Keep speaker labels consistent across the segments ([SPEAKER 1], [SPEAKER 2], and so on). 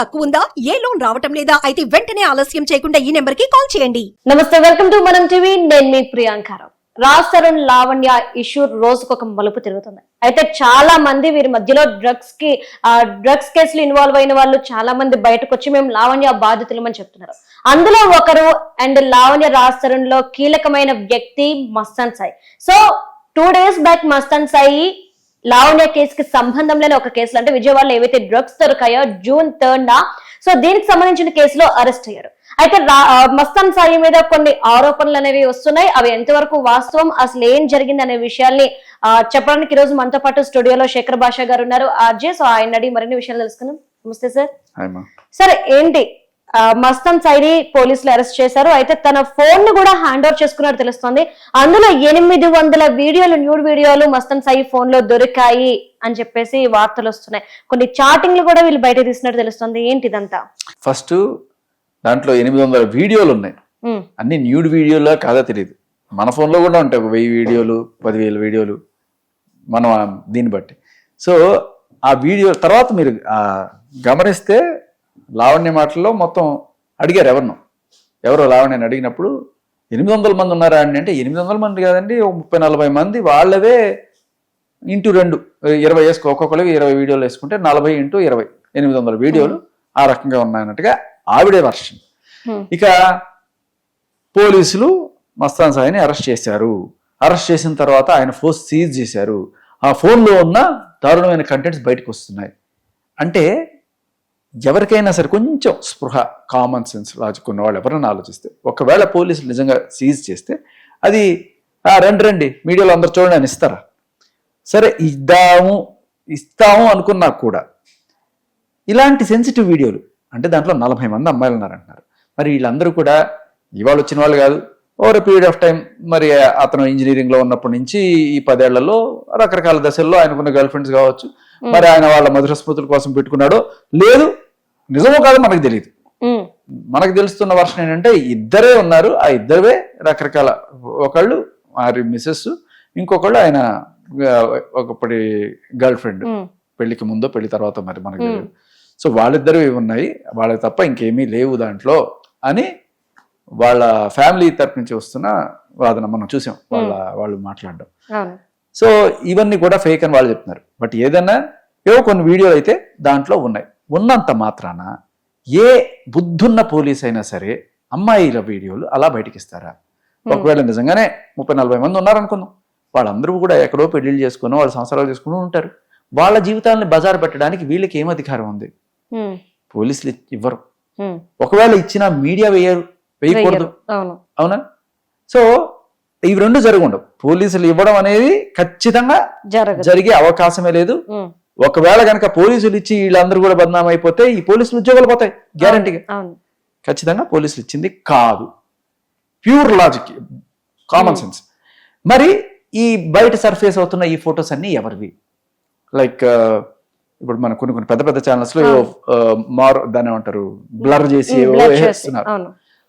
[SPEAKER 1] తక్కువ ఉందా ఏ లోన్ రావటం లేదా? అయితే వెంటనే ఆలస్యం చేయకుండా ఈ నెంబర్కి కాల్ చేయండి.
[SPEAKER 2] నమస్తే వెల్కమ్ టు మనం టీవీ. నేను మీ ప్రియాంకారావు రాజ్ తరుణ్ లావణ్య ఇష్యూ రోజుకొక ఒక మలుపు తిరుగుతుంది. అయితే చాలా మంది వీరి మధ్యలో డ్రగ్స్కి డ్రగ్స్ కేసులు ఇన్వాల్వ్ అయిన వాళ్ళు చాలా మంది బయటకు వచ్చి మేము లావణ్య బాధితులమని చెప్తున్నారు. అందులో ఒకరు అండ్ లావణ్య రాజ్ తరుణ్లో కీలకమైన వ్యక్తి Mastan Sai. So two days back Mastan Sai Lavanya కేసుకి సంబంధం లేని ఒక కేసులో. అంటే విజయవాడలో ఏవైతే డ్రగ్స్ దొరికాయో జూన్ థర్డ్ నా. సో దీనికి సంబంధించిన కేసులో అరెస్ట్ అయ్యారు. అయితే మస్తాన్ సాయి మీద కొన్ని ఆరోపణలు అనేవి వస్తున్నాయి. అవి ఎంతవరకు వాస్తవం? అసలు ఏం జరిగింది అనే విషయాల్ని ఆ, చెప్పడానికి ఈ రోజు మనతో పాటు స్టూడియోలో శేఖర్ భాష గారు ఉన్నారు. ఆర్జే సో ఆయన అడిగి మరిన్ని విషయాలు తెలుసుకుందాం. నమస్తే సార్ సరే ఏంటి ఆ, మస్తాన్ సాయిని పోలీసులు అరెస్ట్ చేశారు. అయితే తన ఫోన్ను కూడా హ్యాండ్ ఓవర్ చేసుకున్నట్టు తెలుస్తోంది. అందులో ఎనిమిది వందల వీడియోలు న్యూడ్ వీడియోలు మస్తాన్ సాయి ఫోన్లో దొరికాయి అని చెప్పేసి వార్తలు వస్తున్నాయి. కొన్ని చాటింగ్లు కూడా వీళ్ళు బయట తీసినట్టు తెలుస్తుంది. ఏంటి ఇదంతా?
[SPEAKER 3] ఫస్ట్ దాంట్లో ఎనిమిది వందల వీడియోలు ఉన్నాయి. అన్ని న్యూడ్ వీడియోలో కాదా తెలియదు మన ఫోన్లో కూడా ఉంటాయి. ఒక వెయ్యి వీడియోలు పదివేల వీడియోలు. మనం దీన్ని బట్టి. సో ఆ వీడియో తర్వాత మీరు గమనిస్తే లావణ్య మాటల్లో మొత్తం అడిగారు ఎవరినో. ఎవరో లావణ్యని అడిగినప్పుడు ఎనిమిది వందల మంది ఉన్నారా అండి అంటే ఎనిమిది వందల మంది కాదండి ఒక ముప్పై నలభై మంది వాళ్ళవే ఇంటూ రెండు ఇరవై వేసుకో ఒక్కొక్కరికి ఇరవై వీడియోలు వేసుకుంటే నలభై ఇంటూ ఇరవై ఎనిమిది వందల వీడియోలు ఆ రకంగా ఉన్నాయన్నట్టుగా ఆవిడే వర్షన్. ఇక పోలీసులు మస్తాన్ సాయిని అరెస్ట్ చేశారు. అరెస్ట్ చేసిన తర్వాత ఆయన ఫోన్ సీజ్ చేశారు. ఆ ఫోన్లో ఉన్న దారుణమైన కంటెంట్స్ బయటకు వస్తున్నాయి. అంటే ఎవరికైనా సరే కొంచెం స్పృహ కామన్ సెన్స్ లాజిక్ ఉన్న వాళ్ళు ఎవరైనా ఆలోచిస్తే ఒకవేళ పోలీసులు నిజంగా సీజ్ చేస్తే అది రండి రండి మీడియాలో అందరు చూడండి అని ఇస్తారా? సరే ఇద్దాము ఇస్తాము అనుకున్నా కూడా ఇలాంటి సెన్సిటివ్ వీడియోలు అంటే దాంట్లో నలభై మంది అమ్మాయిలు ఉన్నారంటున్నారు. మరి వీళ్ళందరూ కూడా ఇవాళ వచ్చిన వాళ్ళు కాదు ఓవర్ పీరియడ్ ఆఫ్ టైం మరి అతను ఇంజనీరింగ్లో ఉన్నప్పటి నుంచి ఈ పదేళ్ళలో రకరకాల దశల్లో ఆయనకున్న గర్ల్ ఫ్రెండ్స్ కావచ్చు మరి ఆయన వాళ్ళ మధుర స్మృతుల కోసం పెట్టుకున్నాడో? లేదు. నిజమో కాదో మనకు తెలియదు మనకు తెలుస్తున్న వర్షన్ ఏంటంటే ఇద్దరే ఉన్నారు. ఆ ఇద్దరే రకరకాల ఒకళ్ళు వారి మిసెస్ ఇంకొకళ్ళు ఆయన ఒకప్పటి గర్ల్ ఫ్రెండ్. పెళ్ళికి ముందో పెళ్ళి తర్వాత మరి మనకు సో వాళ్ళిద్దరు ఉన్నాయి వాళ్ళకి తప్ప ఇంకేమీ లేవు దాంట్లో అని వాళ్ళ ఫ్యామిలీ తరపు నుంచి వస్తున్న వాదన మనం చూసాం. వాళ్ళ వాళ్ళు మాట్లాడడం. సో ఇవన్నీ కూడా ఫేక్ అని వాళ్ళు చెప్తున్నారు. బట్ ఏదైనా ఏవో కొన్ని వీడియోలు అయితే దాంట్లో ఉన్నాయి. ఉన్నంత మాత్రాన ఏ బుద్ధున్న పోలీస్ అయినా సరే అమ్మాయిల వీడియోలు అలా బయటికి ఇస్తారా ఒకవేళ నిజంగానే ముప్పై నలభై మంది ఉన్నారనుకుందాం. వాళ్ళందరూ కూడా ఎక్కడో పెళ్ళిళ్ళు చేసుకుని వాళ్ళ సంవత్సరాలు చేసుకుని ఉంటారు. వాళ్ళ జీవితాలను బజారు పెట్టడానికి వీళ్ళకి ఏం అధికారం ఉంది?
[SPEAKER 2] ఉమ్,
[SPEAKER 3] పోలీసులు ఇవ్వరు.
[SPEAKER 2] ఉమ్,
[SPEAKER 3] ఒకవేళ ఇచ్చిన మీడియా వేయరు వేయకూడదు.
[SPEAKER 2] అవునా?
[SPEAKER 3] సో ఇవి రెండు జరుగుండవు. పోలీసులు ఇవ్వడం అనేది ఖచ్చితంగా జరిగే అవకాశమే లేదు. ఒకవేళ కనుక పోలీసులు ఇచ్చి వీళ్ళందరూ కూడా బదనాం అయిపోతే ఈ పోలీసులు ఉద్యోగాలు పోతాయి గ్యారంటీగా ఖచ్చితంగా పోలీసులు ఇచ్చింది కాదు. ప్యూర్ లాజిక్ కామన్ సెన్స్ మరి ఈ బయట సర్ఫేస్ అవుతున్న ఈ ఫొటోస్ అన్ని ఎవరివి? లైక్ ఇప్పుడు మన కొన్ని కొన్ని పెద్ద పెద్ద ఛానల్స్లో ఆ, మారు దాన్ని ఏమంటారు? బ్లర్ చేసి వేస్తున్నారు.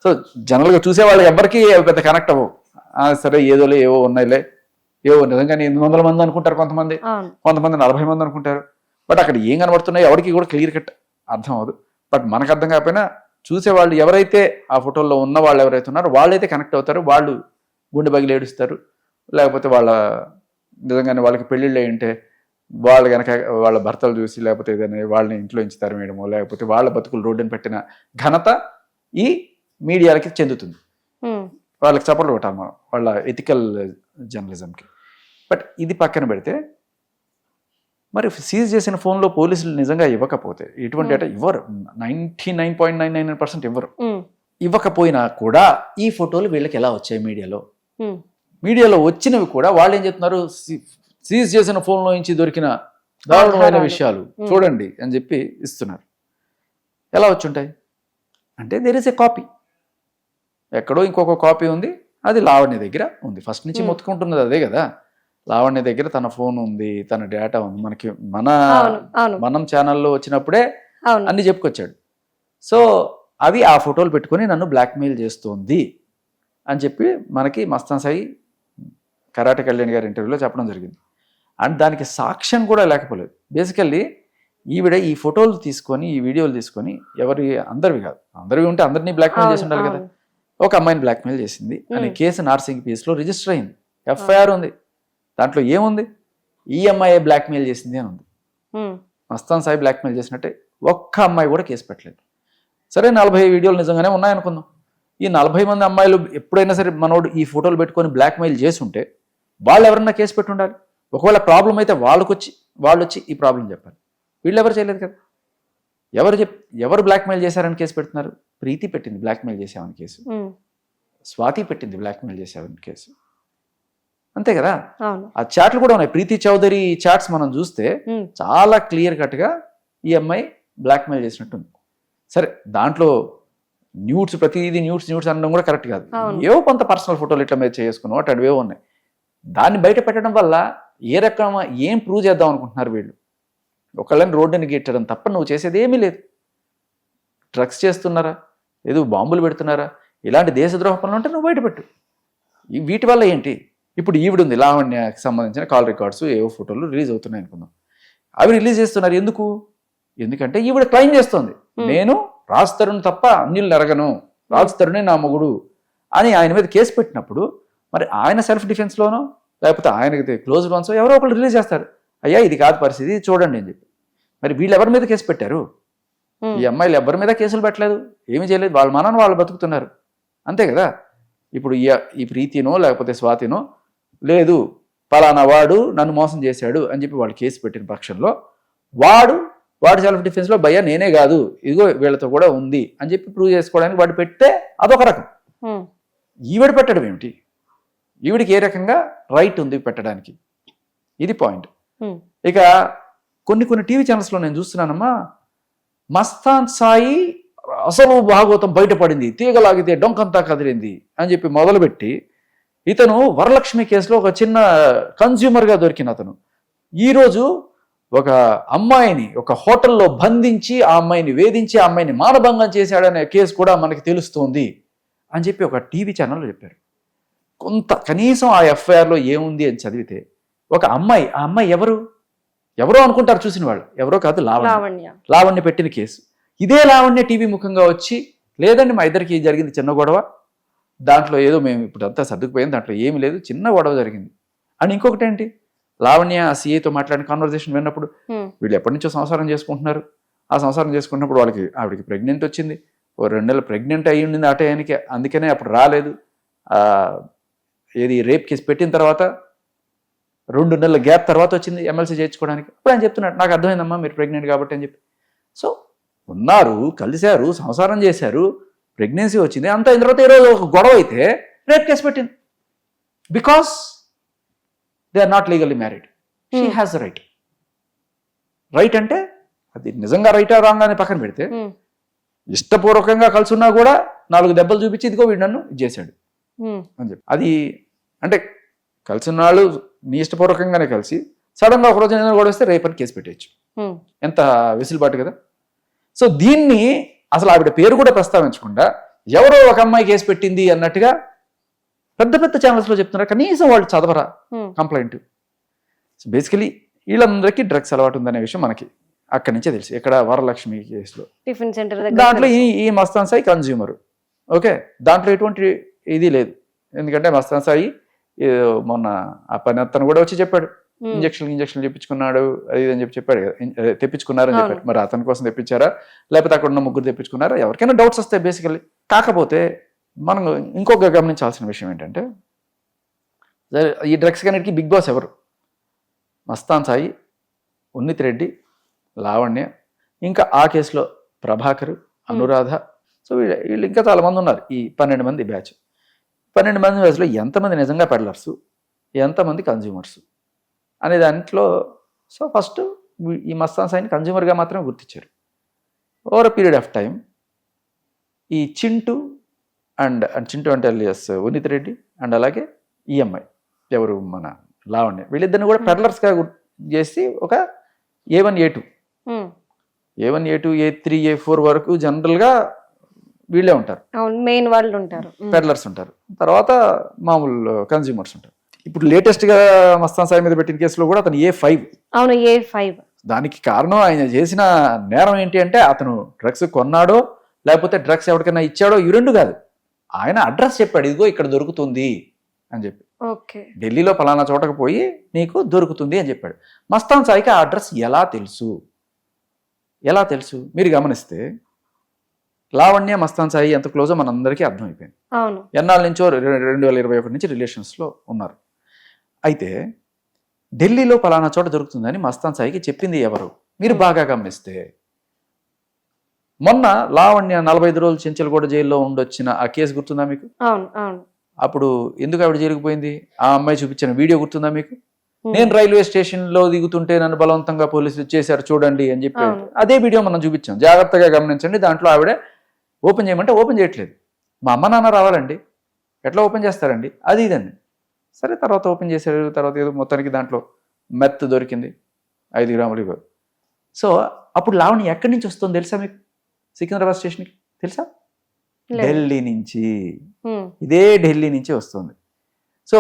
[SPEAKER 3] సో జనరల్గా చూసే వాళ్ళు ఎవరికి పెద్ద కనెక్ట్ అవ్వవు. సరే ఏదోలే ఏవో ఉన్నాయిలే. ఏవో నిజంగా ఎనిమిది వందల మంది అనుకుంటారు కొంతమంది. కొంతమంది నలభై మంది అనుకుంటారు. బట్ అక్కడ ఏం కనబడుతున్నాయి ఎవరికి కూడా క్లియర్ కట్ అర్థం అవ్వదు. బట్ మనకు అర్థం కాకపోయినా చూసే వాళ్ళు ఎవరైతే ఆ ఫోటోల్లో ఉన్న వాళ్ళు ఎవరైతే ఉన్నారో వాళ్ళైతే కనెక్ట్ అవుతారు. వాళ్ళు గుండె బగిలి ఏడుస్తారు. లేకపోతే వాళ్ళ నిజంగానే వాళ్ళకి పెళ్ళిళ్ళు ఉంటే వాళ్ళు కనుక వాళ్ళ భర్తలు చూసి లేకపోతే ఏదైనా వాళ్ళని ఇంట్లో నుంచి తరిమేయడమో లేకపోతే వాళ్ళ బతుకులు రోడ్డుని పెట్టిన ఘనత ఈ మీడియాలకి చెందుతుంది. వాళ్ళకి సపోర్ట్ కొట్టాలి మనం వాళ్ళ ఎథికల్ జర్నలిజంకి బట్ ఇది పక్కన పెడితే మరి సీజ్ చేసిన ఫోన్లో పోలీసులు నిజంగా ఇవ్వకపోతే ఎటువంటి అంటే ఇవ్వరు. Ninety nine point nine nine percent ఇవ్వరు.
[SPEAKER 2] ఉమ్,
[SPEAKER 3] ఇవ్వకపోయినా కూడా ఈ ఫోటోలు వీళ్ళకి ఎలా వచ్చాయి మీడియాలో?
[SPEAKER 2] ఉమ్,
[SPEAKER 3] మీడియాలో వచ్చినవి కూడా వాళ్ళు ఏం చెప్తున్నారు? సీజ్ చేసిన ఫోన్లో నుంచి దొరికిన దారుణమైన. విషయాలు
[SPEAKER 2] Hmm.
[SPEAKER 3] చూడండి అని చెప్పి ఇస్తున్నారు. ఎలా వచ్చుంటాయి? అంటే దేర్ ఇస్ ఏ కాపీ ఎక్కడో ఇంకొక కాపీ ఉంది అది లావణ్య దగ్గర ఉంది. ఫస్ట్ నుంచి
[SPEAKER 2] Hmm.
[SPEAKER 3] మొత్తుకుంటున్నది అదే కదా. లావణ్య దగ్గర తన ఫోన్ ఉంది తన డేటా ఉంది. మనకి మన మనం ఛానల్లో వచ్చినప్పుడే అన్ని చెప్పుకొచ్చాడు. సో అవి ఆ ఫోటోలు పెట్టుకొని నన్ను బ్లాక్మెయిల్ చేస్తోంది అని చెప్పి మనకి మస్తాన్ సాయి కరాటే కళ్యాణ్ గారి ఇంటర్వ్యూలో చెప్పడం జరిగింది. అండ్ దానికి సాక్ష్యం కూడా లేకపోలేదు. బేసికల్లీ ఈవిడ ఈ ఫోటోలు తీసుకొని ఈ వీడియోలు తీసుకొని ఎవరి అందరివి కాదు. అందరివి ఉంటే అందరినీ బ్లాక్మెయిల్ చేసి ఉండాలి కదా. ఒక అమ్మాయిని బ్లాక్మెయిల్ చేసింది. అనే. కేసు నార్సింగ్లో రిజిస్టర్ అయింది. ఎఫ్ఐఆర్ ఉంది. దాంట్లో ఏముంది? ఈ అమ్మాయి బ్లాక్మెయిల్ చేసింది అని ఉంది. మస్తాన్ సాయి బ్లాక్మెయిల్ చేసినట్టే ఒక్క అమ్మాయి కూడా కేసు పెట్టలేదు. సరే నలభై వీడియోలు నిజంగానే ఉన్నాయనుకుందాం ఈ నలభై మంది అమ్మాయిలు ఎప్పుడైనా సరే మనోడు ఈ ఫోటోలు పెట్టుకొని బ్లాక్మెయిల్ చేసి ఉంటే వాళ్ళు ఎవరన్నా కేసు పెట్టి ఉండాలి ఒకవేళ ప్రాబ్లం అయితే వాళ్ళకి వచ్చి వాళ్ళు వచ్చి ఈ ప్రాబ్లం చెప్పాలి. వీళ్ళు ఎవరు చేయలేదు కదా? ఎవరు చెప్ ఎవరు బ్లాక్మెయిల్ చేశారని కేసు పెడుతున్నారు? ప్రీతి పెట్టింది బ్లాక్మెయిల్ చేసామని కేసు. స్వాతి పెట్టింది బ్లాక్మెయిల్ చేసామని కేసు. అంతే కదా? ఆ చాట్లు కూడా ఉన్నాయి. ప్రీతి చౌదరి చాట్స్ మనం చూస్తే చాలా క్లియర్ కట్గా ఈ అమ్మాయి బ్లాక్మెయిల్ చేసినట్టుంది. సరే దాంట్లో న్యూట్స్ ప్రతిదీ న్యూట్స్ న్యూట్స్ అనడం కూడా కరెక్ట్ కాదు. ఏవో కొంత పర్సనల్ ఫోటోలు ఇట్లా మీద చేసుకున్నాం అటు అడివే ఉన్నాయి. దాన్ని బయట పెట్టడం వల్ల ఏ రకం ఏం ప్రూవ్ చేద్దాం అనుకుంటున్నారు వీళ్ళు? ఒకళ్ళని రోడ్డుని గీట్టడం తప్ప నువ్వు చేసేది ఏమీ లేదు. డ్రగ్స్ చేస్తున్నారా? ఏదో బాంబులు పెడుతున్నారా? ఇలాంటి దేశద్రోహ పనులు ఉంటే నువ్వు బయటపెట్టు. వీటి వల్ల ఏంటి? ఇప్పుడు ఈవిడ ఉంది లావణ్యకి సంబంధించిన కాల్ రికార్డ్స్ ఏవో ఫోటోలు రిలీజ్ అవుతున్నాయి అనుకుందాం. అవి రిలీజ్ చేస్తున్నారు ఎందుకు? ఎందుకంటే ఈవిడ క్లైమ్ చేస్తోంది. నేను రాజ్ తరుణ్ తప్ప అన్నిలు నెరగను. రాజ్ తరుణే నా మొగుడు అని ఆయన మీద కేసు పెట్టినప్పుడు మరి ఆయన సెల్ఫ్ డిఫెన్స్లోనో లేకపోతే ఆయనకి క్లోజ్ వన్స్ ఎవరో ఒకరు రిలీజ్ చేస్తారు. అయ్యా ఇది కాదు పరిస్థితి చూడండి అని చెప్పి. మరి వీళ్ళు ఎవరి మీద కేసు పెట్టారు? ఈ అమ్మాయిలు ఎవరి మీద కేసులు పెట్టలేదు ఏమీ చేయలేదు వాళ్ళ మనని వాళ్ళు బతుకుతున్నారు. అంతే కదా? ఇప్పుడు ఈ ప్రీతినో లేకపోతే స్వాతినో లేదు పలానా వాడు నన్ను మోసం చేశాడు అని చెప్పి వాళ్ళు కేసు పెట్టిన పక్షంలో వాడు వాడు సెల్ఫ్ డిఫెన్స్లో భయ్య నేనే కాదు ఇదిగో వీళ్ళతో కూడా ఉంది అని చెప్పి ప్రూవ్ చేసుకోవడానికి వాడు పెడితే అదొక రకం. ఈవిడ పెట్టడం ఏమిటి? ఈవిడికి ఏ రకంగా రైట్ ఉంది పెట్టడానికి? ఇది పాయింట్ ఇక కొన్ని కొన్ని టీవీ ఛానల్స్లో నేను చూస్తున్నానమ్మా మస్తాన్ సాయి అసలు భాగవతం బయటపడింది తీగలాగితే డొంకంతా కదిలింది అని చెప్పి మొదలుపెట్టి ఇతను వరలక్ష్మి కేసులో ఒక చిన్న కన్జ్యూమర్గా దొరికిన అతను. ఈరోజు ఒక అమ్మాయిని ఒక హోటల్లో బంధించి ఆ అమ్మాయిని వేధించి ఆ అమ్మాయిని మానభంగం చేశాడనే కేసు కూడా మనకి తెలుస్తోంది అని చెప్పి ఒక టీవీ ఛానల్లో చెప్పారు. కొంత కనీసం ఆ ఎఫ్ఐఆర్లో ఏముంది అని చదివితే ఒక అమ్మాయి ఆ అమ్మాయి ఎవరు? ఎవరో అనుకుంటారు చూసిన వాళ్ళు. ఎవరో కాదు లావణ్య.
[SPEAKER 2] లావణ్య.
[SPEAKER 3] పెట్టిన కేసు. ఇదే లావణ్య టీవీ ముఖంగా వచ్చి లేదండి మా ఇద్దరికి జరిగింది? చిన్న గొడవ. దాంట్లో ఏదో మేము ఇప్పుడు అంతా సర్దుకుపోయింది. దాంట్లో ఏమీ లేదు. చిన్న గొడవ జరిగింది. అండ్ ఇంకొకటి ఏంటి? లావణ్య ఆ సీఏతో మాట్లాడిన కాన్వర్జేషన్ విన్నప్పుడు వీళ్ళు ఎప్పటి నుంచో సంసారం చేసుకుంటున్నారు. ఆ సంసారం చేసుకున్నప్పుడు వాళ్ళకి ఆవిడకి ప్రెగ్నెంట్ వచ్చింది. ఓ రెండు నెలలు ప్రెగ్నెంట్ అయ్యి ఉండింది ఆ టయానికి. అందుకనే అప్పుడు రాలేదు. ఆ, ఏది రేప్ కేసు పెట్టిన తర్వాత రెండు నెలల గ్యాప్ తర్వాత వచ్చింది ఎమ్మెల్సీ చేర్చుకోవడానికి అప్పుడు ఆయన చెప్తున్నాడు నాకు అర్థమైందమ్మా మీరు ప్రెగ్నెంట్ కాబట్టి అని చెప్పి. సో ఉన్నారు కలిశారు సంసారం చేశారు ప్రెగ్నెన్సీ వచ్చింది. అంత అయిన తర్వాత ఈరోజు ఒక గొడవ అయితే రేప్ కేసు పెట్టింది. Because they are not legally married she
[SPEAKER 2] Hmm.
[SPEAKER 3] Has right right అంటే అది నిజంగా రైటా రాంగ్ అని పక్కన పెడితే
[SPEAKER 2] ఉమ్,
[SPEAKER 3] ఇష్టపూర్వకంగా కలిసి ఉన్నా కూడా నాలుగు దెబ్బలు చూపించి ఇదిగో వీడు నన్ను ఇది చేశాడు
[SPEAKER 2] ఉమ్,
[SPEAKER 3] అని చెప్పి. అది అంటే కలిసి ఉన్నాళ్ళు నీ ఇష్టపూర్వకంగానే కలిసి సడన్గా ఒక రోజు ఏదైనా కూడా వస్తే రేపని కేసు పెట్టేయచ్చు. ఎంత వెసులుబాటు కదా? సో దీన్ని అసలు ఆవిడ పేరు కూడా ప్రస్తావించకుండా ఎవరో ఒక అమ్మాయి కేసు పెట్టింది అన్నట్టుగా పెద్ద పెద్ద ఛానల్స్లో చెప్తున్నారు. కనీసం వాళ్ళు చదవరా కంప్లైంట్ సో బేసికలీ వీళ్ళందరికీ డ్రగ్స్ అలవాటు ఉందనే విషయం మనకి అక్కడి నుంచే తెలుసు. ఇక్కడ వరలక్ష్మి కేసులో.
[SPEAKER 2] టిఫిన్ సెంటర్
[SPEAKER 3] దాంట్లో ఈ ఈ మస్తాన్ సాయి కన్జ్యూమర్ ఓకే? దాంట్లో ఎటువంటి ఇది లేదు. ఎందుకంటే మస్తాన్ సాయి మొన్న ఆ పని అతను కూడా వచ్చి చెప్పాడు. ఇంజక్షన్ ఇంజక్షన్ తెప్పించుకున్నాడు అది అని చెప్పి చెప్పాడు కదా. తెప్పించుకున్నారని. చెప్పారు మరి అతని కోసం తెప్పించారా? లేకపోతే అక్కడ ఉన్న ముగ్గురు తెప్పించుకున్నారా? ఎవరికైనా డౌట్స్ వస్తాయి బేసికల్లీ కాకపోతే మనం ఇంకొక గమనించాల్సిన విషయం ఏంటంటే ఈ డ్రగ్స్ కన్నిటికీ బిగ్ బాస్ ఎవరు? మస్తాన్ సాయి ఉన్నిత్ రెడ్డి లావణ్య ఇంకా ఆ కేసులో ప్రభాకర్ అనురాధ. సో వీళ్ళు వీళ్ళు ఇంకా చాలా మంది ఉన్నారు. ఈ పన్నెండు మంది బ్యాచ్. పన్నెండు మంది బ్యాచ్లో ఎంతమంది నిజంగా పెడలర్స్? ఎంతమంది కన్జ్యూమర్స్ అనే దాంట్లో సో ఫస్ట్ ఈ మస్తాన్ సాయిని కన్జ్యూమర్గా మాత్రమే గుర్తించారు. Over a period of time ఈ చింటూ అండ్ అండ్ చింటూ అంటే ఎస్ ఉన్నిత్ రెడ్డి అండ్ అలాగే ఈఎంఐ ఎవరు మన లావణ్య వీళ్ళిద్దరిని కూడా పెడలర్స్గా గుర్తు చేసి ఒక A one A two. A one A two A three A four వరకు జనరల్గా వీళ్ళే ఉంటారు.
[SPEAKER 2] మెయిన్ వాళ్ళు ఉంటారు.
[SPEAKER 3] పెడ్లర్స్ ఉంటారు. తర్వాత మామూలు కన్జ్యూమర్స్ ఉంటారు. ఇప్పుడు లేటెస్ట్గా మస్తాన్ సాయి మీద పెట్టిన కేసులో కూడా అతను ఏ ఫైవ్
[SPEAKER 2] అవును ఏ ఫైవ్
[SPEAKER 3] దానికి కారణం ఆయన చేసిన నేరం ఏంటి అంటే అతను డ్రగ్స్ కొన్నాడో లేకపోతే డ్రగ్స్ ఎవరికైనా ఇచ్చాడో ఈ రెండు కాదు. ఆయన అడ్రస్ చెప్పాడు ఇదిగో ఇక్కడ దొరుకుతుంది అని చెప్పి.
[SPEAKER 2] ఓకే.
[SPEAKER 3] ఢిల్లీలో ఫలానా చోటకు పోయి నీకు దొరుకుతుంది అని చెప్పాడు. మస్తాన్ సాయికి ఆ అడ్రస్ ఎలా తెలుసు? ఎలా తెలుసు? మీరు గమనిస్తే లావణ్య మస్తాన్ సాయి ఎంత క్లోజో మనందరికీ అర్థమైపోయింది.
[SPEAKER 2] అవును.
[SPEAKER 3] ఎన్నాళ్ళ నుంచో రెండు వేల ఇరవై ఒకటి నుంచి రిలేషన్స్లో ఉన్నారు. అయితే ఢిల్లీలో పలానా చోట దొరుకుతుందని మస్తాన్ సాయికి చెప్పింది ఎవరు? మీరు బాగా గమనిస్తే. మొన్న లావణ్య నలభై ఐదు రోజులు చెంచలగూడ జైల్లో ఉండొచ్చిన ఆ కేసు గుర్తుందా మీకు? అప్పుడు ఎందుకు ఆవిడ జరిగిపోయింది ఆ అమ్మాయి చూపించిన వీడియో గుర్తుందా మీకు. నేను రైల్వే స్టేషన్లో దిగుతుంటే నన్ను బలవంతంగా పోలీసులు చేశారు చూడండి అని చెప్పి. అదే వీడియో మనం చూపించాం. జాగ్రత్తగా గమనించండి. దాంట్లో ఆవిడ ఓపెన్ చేయమంటే ఓపెన్ చేయట్లేదు. మా అమ్మ నాన్న రావాలండి. ఎట్లా ఓపెన్ చేస్తారండి? అది ఇదండి. సరే తర్వాత ఓపెన్ చేశారు. తర్వాత ఏదో మొత్తానికి దాంట్లో మెత్ దొరికింది. ఐదు గ్రాములు ఇవ్వరు సో అప్పుడు లావణ్య ఎక్కడి నుంచి వస్తుందో తెలుసా మీకు? సికింద్రాబాద్ స్టేషన్కి. తెలుసా. ఢిల్లీ నుంచి. ఇదే ఢిల్లీ నుంచి వస్తుంది. సో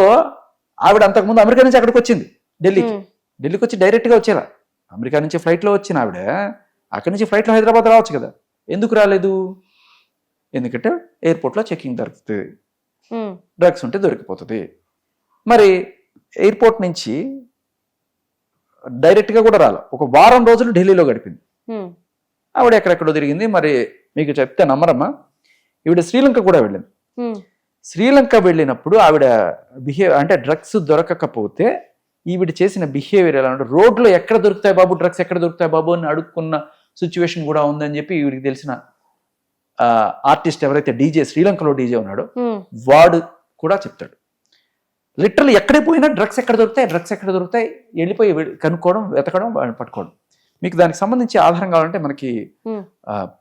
[SPEAKER 3] ఆవిడ అంతకుముందు అమెరికా నుంచి అక్కడికి వచ్చింది. ఢిల్లీకి. ఢిల్లీకి వచ్చి డైరెక్ట్గా వచ్చేలా. అమెరికా నుంచి ఫ్లైట్లో వచ్చిన ఆవిడ అక్కడి నుంచి ఫ్లైట్లో హైదరాబాద్ రావచ్చు కదా. ఎందుకు రాలేదు? ఎందుకంటే ఎయిర్పోర్ట్లో చెకింగ్ దొరుకుతుంది. డ్రగ్స్ ఉంటే దొరికిపోతుంది. మరి ఎయిర్పోర్ట్ నుంచి డైరెక్ట్గా కూడా రాలే. ఒక వారం రోజులు ఢిల్లీలో గడిపింది. ఆవిడ ఎక్కడెక్కడో తిరిగింది. మరి మీకు చెప్తే నమ్మరమ్మా. ఈవిడ శ్రీలంక కూడా వెళ్ళింది. శ్రీలంక వెళ్ళినప్పుడు ఆవిడ బిహేవ్ అంటే డ్రగ్స్ దొరకకపోతే ఈవిడ చేసిన బిహేవియర్ ఎలా అంటే రోడ్లో ఎక్కడ దొరుకుతాయి బాబు డ్రగ్స్ ఎక్కడ దొరుకుతాయి బాబు అని అడుక్కున్న సిచ్యువేషన్ కూడా ఉందని చెప్పి ఈవిడికి తెలిసిన ఆర్టిస్ట్ ఎవరైతే డీజే శ్రీలంకలో డీజే ఉన్నాడో. వాడు కూడా చెప్తాడు. లిటరల్ ఎక్కడికి పోయినా డ్రగ్స్ ఎక్కడ దొరుకుతాయి డ్రగ్స్ ఎక్కడ దొరుకుతాయి వెళ్ళిపోయి కనుక్కోవడం వెతకడం పట్టుకోవడం. మీకు దానికి సంబంధించి ఆధారం కావాలంటే మనకి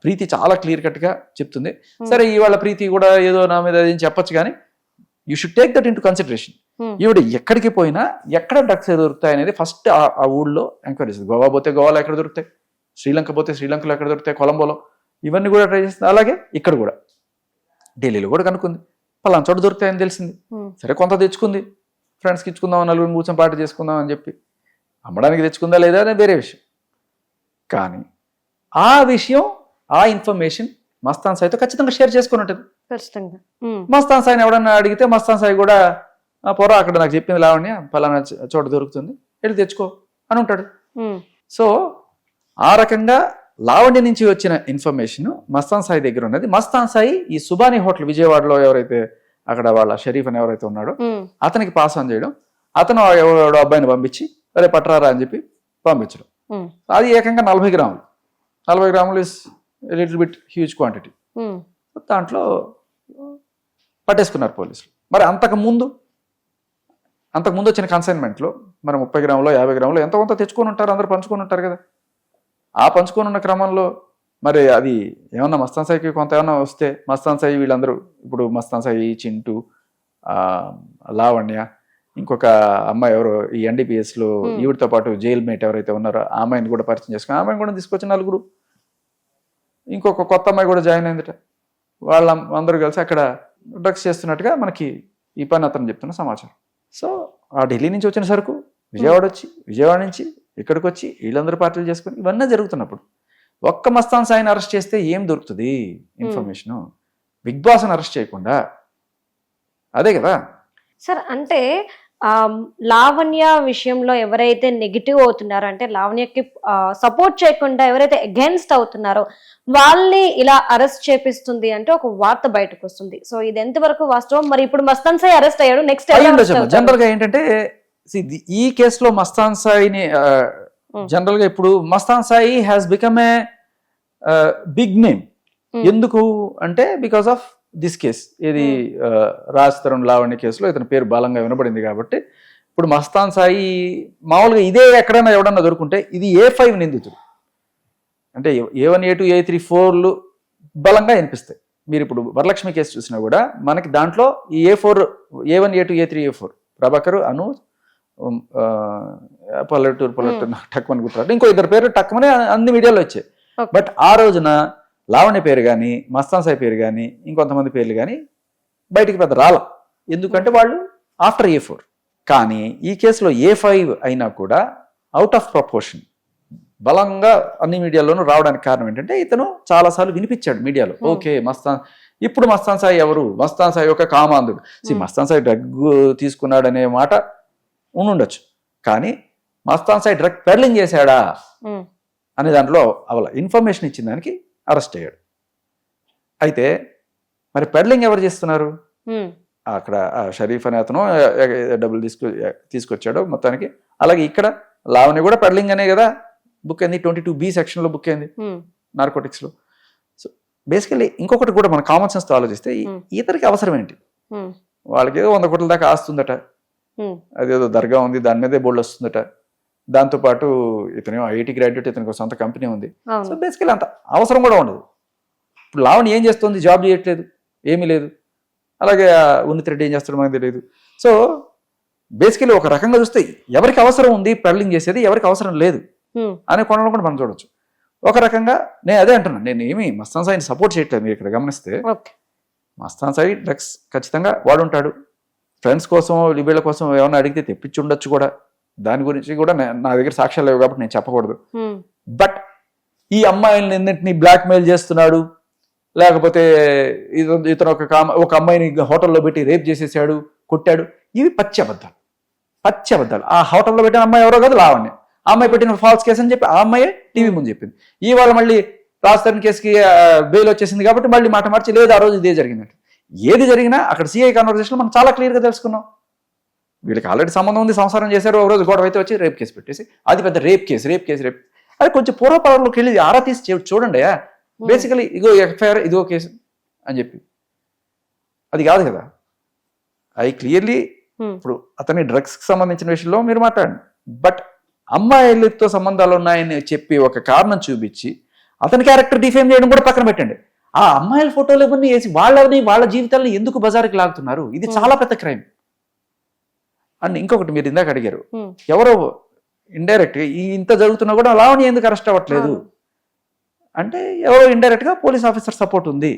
[SPEAKER 3] ప్రీతి చాలా క్లియర్ కట్గా చెప్తుంది. సరే ఇవాళ ప్రీతి కూడా ఏదో నా మీద ఏం చెప్పొచ్చు కానీ you should take that into consideration. ఈవిడ ఎక్కడికి పోయినా ఎక్కడ డ్రగ్స్ దొరుకుతాయి అనేది ఫస్ట్ ఆ ఊళ్ళో ఎంక్వైరీ గోవా పోతే గోవాలో ఎక్కడ దొరుకుతాయి? శ్రీలంక పోతే శ్రీలంకలో ఎక్కడ దొరుకుతాయి? కొలంబోలో. ఇవన్నీ కూడా ట్రై చేస్తుంది అలాగే ఇక్కడ కూడా. ఢిల్లీలో కూడా కనుక్కుంది. పలానా చోట దొరుకుతాయని తెలిసింది. సరే కొంత తెచ్చుకుంది. ఫ్రెండ్స్కి ఇచ్చుకుందాం నలుగురిని కూర్చొని పార్టీ చేసుకుందాం అని చెప్పి. అమ్మడానికి తెచ్చుకుందా లేదా అనేది వేరే విషయం. కానీ ఆ విషయం ఆ ఇన్ఫర్మేషన్ మస్తాన్ సాయితో ఖచ్చితంగా షేర్ చేసుకుని ఉంటుంది
[SPEAKER 2] ఖచ్చితంగా.
[SPEAKER 3] మస్తాన్ సాయిని ఎవడన్నా అడిగితే మస్తాన్ సాయి కూడా "ఆ, పోరా అక్కడ నాకు చెప్పింది లావణ్య పలానా చోట దొరుకుతుంది. వెళ్ళి తెచ్చుకో అని ఉంటాడు. సో ఆ రకంగా లావణ్య నుంచి వచ్చిన ఇన్ఫర్మేషన్ మస్తాన్ సాయి దగ్గర ఉన్నది. మస్తాన్ సాయి ఈ సుబాని హోటల్ విజయవాడలో ఎవరైతే అక్కడ వాళ్ళ షరీఫ్ అని ఎవరైతే ఉన్నాడో. అతనికి పాస్ ఆన్ చేయడం. అతను ఎవడో అబ్బాయిని పంపించి అరే పట్టరారా అని చెప్పి పంపించడం. అది ఏకంగా నలభై గ్రాములు. నలభై గ్రాములు is little bit huge quantity. దాంట్లో పట్టేసుకున్నారు పోలీసులు. మరి అంతకు ముందు అంతకు ముందు వచ్చిన కన్సైన్మెంట్లో మరి ముప్పై గ్రాములు యాభై గ్రాములు ఎంత కొంత తెచ్చుకొని ఉంటారు అందరూ పంచుకొని ఉంటారు కదా. ఆ పంచుకొని ఉన్న క్రమంలో మరి అది ఏమన్నా మస్తాన్ సాయికి కొంత ఏమన్నా వస్తే మస్తాన్ సాయి వీళ్ళందరూ ఇప్పుడు మస్తాన్ సాయి చింటూ లావణ్య ఇంకొక అమ్మాయి ఎవరు ఈ ఎన్డీపీఎస్లో
[SPEAKER 2] Hmm.
[SPEAKER 3] ఈవిడతో పాటు జైల్ మేట్ ఎవరైతే ఉన్నారో ఆ అమ్మాయిని కూడా పరిచయం చేసుకుని ఆ కూడా తీసుకొచ్చి నలుగురు. ఇంకొక కొత్త అమ్మాయి కూడా జాయిన్ అయిందట. వాళ్ళ అందరూ కలిసి అక్కడ డ్రగ్స్ చేస్తున్నట్టుగా మనకి ఈ పని అతను చెప్తున్న సమాచారం. సో ఆ ఢిల్లీ నుంచి వచ్చిన సరుకు విజయవాడ వచ్చి విజయవాడ నుంచి ఇక్కడికి వచ్చి వీళ్ళందరూ పార్టీలు చేసుకుని ఇవన్నీ జరుగుతున్నప్పుడు ఒక్క మస్తాన్ సాయిని అరెస్ట్ చేస్తే ఏం దొరుకుతుంది ఇన్ఫర్మేషన్? బిగ్ బాస్ని అరెస్ట్ చేయకుండా? అదే కదా.
[SPEAKER 2] సార్ అంటే లావణ్య విషయంలో ఎవరైతే నెగిటివ్ అవుతున్నారో అంటే లావణ్యకి సపోర్ట్ చేయకుండా ఎవరైతే అగేన్స్ట్ అవుతున్నారో వాళ్ళని ఇలా అరెస్ట్ చేపిస్తుంది అంటే ఒక వార్త బయటకు వస్తుంది సో ఇది ఎంతవరకు వాస్తవం? మరి ఇప్పుడు మస్తాన్ సాయి అరెస్ట్ అయ్యాడు నెక్స్ట్
[SPEAKER 3] జనరల్గా ఏంటంటే ఈ కేసులో మస్తాన్ సాయిని
[SPEAKER 2] Hmm.
[SPEAKER 3] జనరల్గా ఇప్పుడు Mastan Sai has become a big name
[SPEAKER 2] Hmm.
[SPEAKER 3] ఎందుకు అంటే బికాస్ ఆఫ్ దిస్ కేస్ ఇది రాజ్ తరుణ్ లావణ్య కేసులో ఇతని పేరు బలంగా వినబడింది కాబట్టి ఇప్పుడు మస్తాన్ సాయి మామూలుగా ఇదే ఎక్కడైనా ఎవడన్నా దొరుకుంటే ఇది ఏ ఫైవ్ నిందితుడు. అంటే A one A two A three ఫోర్లు బలంగా వినిపిస్తాయి. మీరు ఇప్పుడు వరలక్ష్మి కేసు చూసినా కూడా మనకి దాంట్లో ఈ A four A one A two A three A four Prabhakar అను పల్లెటూరు పల్లెటూరు నాకు టక్మని గుర్తురాదు ఇంకో ఇద్దరు పేరు టక్మని అన్ని మీడియాలో వచ్చాయి. బట్ ఆ రోజున లావణ్య పేరు కానీ మస్తాన్ సాయి పేరు కానీ ఇంకొంతమంది పేర్లు కానీ బయటికి పెద్ద రాల. ఎందుకంటే వాళ్ళు ఆఫ్టర్ ఏ ఫోర్. కానీ ఈ కేసులో ఏ ఫైవ్ అయినా కూడా అవుట్ ఆఫ్ ప్రపోర్షన్ బలంగా అన్ని మీడియాలోనూ రావడానికి కారణం ఏంటంటే ఇతను చాలాసార్లు వినిపించాడు మీడియాలో. ఓకే మస్తాన్. ఇప్పుడు మస్తాన్ సాయి ఎవరు? మస్తాన్ సాయి ఒక కామాంధుడు. సి. మస్తాన్ సాయి డ్రగ్ తీసుకున్నాడనే మాట ఉండుండొచ్చు. కానీ మస్తాన్ సాయి డ్రగ్ పెర్లింగ్ చేశాడా? అనే దాంట్లో అవల ఇన్ఫర్మేషన్ ఇచ్చిన దానికి అరెస్ట్ అయ్యాడు. అయితే మరి పెడ్లింగ్ ఎవరు చేస్తున్నారు? అక్కడ షరీఫ్ అనే అతను డబ్బులు తీసుకు తీసుకొచ్చాడు మొత్తానికి. అలాగే ఇక్కడ లావణ్య కూడా పెడ్లింగ్ అనే కదా? బుక్ అయింది. ట్వంటీ టూ బి సెక్షన్లో బుక్ అయింది. నార్కోటిక్స్లో. సో బేసికల్లీ ఇంకొకటి కూడా మన కామన్ సెన్స్తో ఆలోచిస్తే. ఇతనికి అవసరం ఏంటి? వాళ్ళకి ఏదో వంద కోట్ల దాకా ఆస్తుందట. అదేదో దర్గా ఉంది దాని మీదే బోల్డ్ వస్తుందట. దాంతోపాటు ఇతనేమో ఐఐటి గ్రాడ్యుయేట్ ఇతనికి సొంత కంపెనీ ఉంది. సో బేసికలీ అంత అవసరం కూడా ఉండదు. ఇప్పుడు లావణ్య ఏం చేస్తుంది? జాబ్ చేయట్లేదు. ఏమీ లేదు. అలాగే ఆ ఉన్నతి రెడ్డి ఏం చేస్తాడో మనకు తెలియదు సో బేసికలీ ఒక రకంగా చూస్తే ఎవరికి అవసరం ఉంది పెడలింగ్ చేసేది ఎవరికి అవసరం లేదు.
[SPEAKER 2] ఉమ్,
[SPEAKER 3] అనే కోణంలో కూడా మనం చూడొచ్చు. ఒక రకంగా నేను అదే అంటున్నాను నేను ఏమి మస్తాన్ సాయిని సపోర్ట్ చేయట్లేదు మీరు ఇక్కడ గమనిస్తే. మస్తాన్ సాయి డ్రగ్స్ ఖచ్చితంగా వాడుంటాడు. ఫ్రెండ్స్ కోసం వీళ్ళ కోసం ఏమైనా అడిగితే తెప్పించి ఉండొచ్చు కూడా. దాని గురించి కూడా నే- దగ్గర సాక్ష్యాలు లేవు కాబట్టి నేను చెప్పకూడదు. బట్ ఈ అమ్మాయిల్ని ఎన్నింటినీ బ్లాక్మెయిల్ చేస్తున్నాడు? లేకపోతే ఇత- ఇతను ఒక ఒక అమ్మాయిని హోటల్లో పెట్టి రేప్ చేసేసాడు కొట్టాడు? ఇవి పచ్చి అబద్ధాలు. పచ్చి అబద్ధాలు. ఆ హోటల్లో పెట్టిన అమ్మాయి ఎవరో కాదు లావణ్య. ఆ అమ్మాయి పెట్టిన ఫాల్స్ కేసు అని చెప్పి ఆ అమ్మాయి టీవీ ముందు చెప్పింది. ఇవాళ మళ్ళీ రాజధాని కేసుకి బెయిల్ వచ్చేసింది కాబట్టి మళ్ళీ మాట మార్చి లేదు ఆ రోజు ఇదే జరిగిందంట ఏది జరిగినా అక్కడ సిఐ కాన్వర్సేషన్ మనం చాలా క్లియర్గా తెలుసుకున్నాం. వీళ్ళకి ఆల్రెడీ సంబంధం ఉంది సంసారం చేశారు ఒక రోజు గొడవ అయితే వచ్చి రేప్ కేసు పెట్టేసి అది పెద్ద rape case rape case rape అది కొంచెం పూర్వపరంలోకి వెళ్ళి ఆరా తీసి చూడండి బేసికలీ ఇగో ఎఫ్ఐఆర్ ఇదిగో కేసు అని చెప్పి. అది కాదు కదా. అవి క్లియర్లీ
[SPEAKER 2] ఉమ్,
[SPEAKER 3] ఇప్పుడు అతని డ్రగ్స్కి సంబంధించిన విషయంలో మీరు మాట్లాడండి. బట్ అమ్మాయిలతో సంబంధాలు ఉన్నాయని చెప్పి ఒక కారణం చూపించి అతని క్యారెక్టర్ డిఫేమ్ చేయడం కూడా పక్కన పెట్టండి. ఆ అమ్మాయిల ఫోటోలు ఇవన్నీ వేసి వాళ్ళని వాళ్ళ జీవితాలను ఎందుకు బజారుకి లాగుతున్నారు ఇది. చాలా పెద్ద క్రైమ్ అండ్ ఇంకొకటి మీరు ఇందాక అడిగారు. ఎవరో ఇండైరెక్ట్ ఈ ఇంత జరుగుతున్నా కూడా లావణ్య ఎందుకు అరెస్ట్ అవ్వట్లేదు. అంటే ఎవరో ఇండైరెక్ట్గా పోలీస్ ఆఫీసర్ సపోర్ట్ ఉంది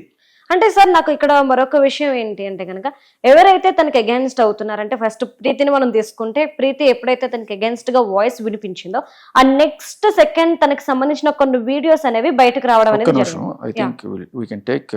[SPEAKER 2] అంటే సార్ నాకు ఇక్కడ మరొక విషయం ఏంటి అంటే కనుక ఎవరైతే తనకి అగేన్స్ట్ అవుతున్నారంటే ఫస్ట్ ప్రీతిని మనం తీసుకుంటే ప్రీతి ఎప్పుడైతే తనకి అగేన్స్ట్గా వాయిస్ వినిపించిందో ఆ నెక్స్ట్ సెకండ్ తనకి సంబంధించిన కొన్ని వీడియోస్ అనేవి బయటకు రావడం అనేది
[SPEAKER 3] నిమిషం
[SPEAKER 2] జరిగింది
[SPEAKER 3] I
[SPEAKER 2] Yeah.
[SPEAKER 3] Think we can take